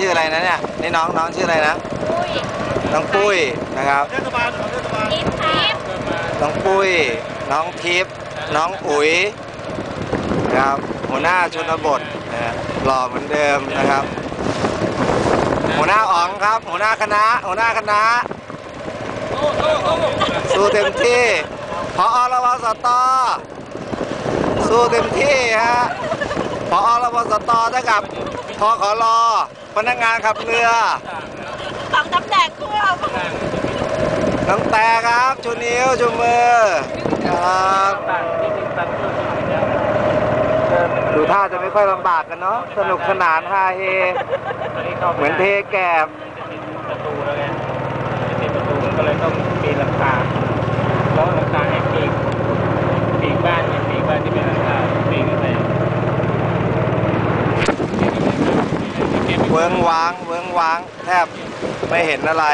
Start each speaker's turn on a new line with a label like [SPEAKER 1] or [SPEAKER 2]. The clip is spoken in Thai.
[SPEAKER 1] ชื่ออะไรนะเนี่ยนี่น้องน้องชื่ออะไรนะ
[SPEAKER 2] ปุ้ย
[SPEAKER 1] น้องปุ้ยนะครับ
[SPEAKER 3] เทศบาลของเทศบาล
[SPEAKER 2] อินทิพย์
[SPEAKER 1] น้องปุ้ย น้องทิพย์น้องอุ๋ยนะครับหัวหน้าชนบทนะฮะหล่อเหมือนเดิมนะครับ หัวหน้าอ๋องครับ หัวหน้าคณะ หัวหน้าคณะสู้เต็มที่พอรวสตสู้เต็มที่ฮะพอรวสตเท่ากับ พขรพนักงานขับเรือ
[SPEAKER 2] สองตำแหน่งควบ
[SPEAKER 1] น้องแต่ครับชูนิ้วชูมือครับดูท่าจะไม่ค่อยลำบากกันเนาะสนุกสนานฮาเฮเหมือนเทแกบ
[SPEAKER 4] ประตูแล้วไงจะติดประตูมันก็เลยต้องปีนหลังคาแล้วหลังคาให้ปีกปีกบ้านเนี่ยปีกบ้านที่เป็นหลังคาปีกขึ้นไป
[SPEAKER 1] เวิงว้าง เวิงว้าง แทบไม่เห็นอะไร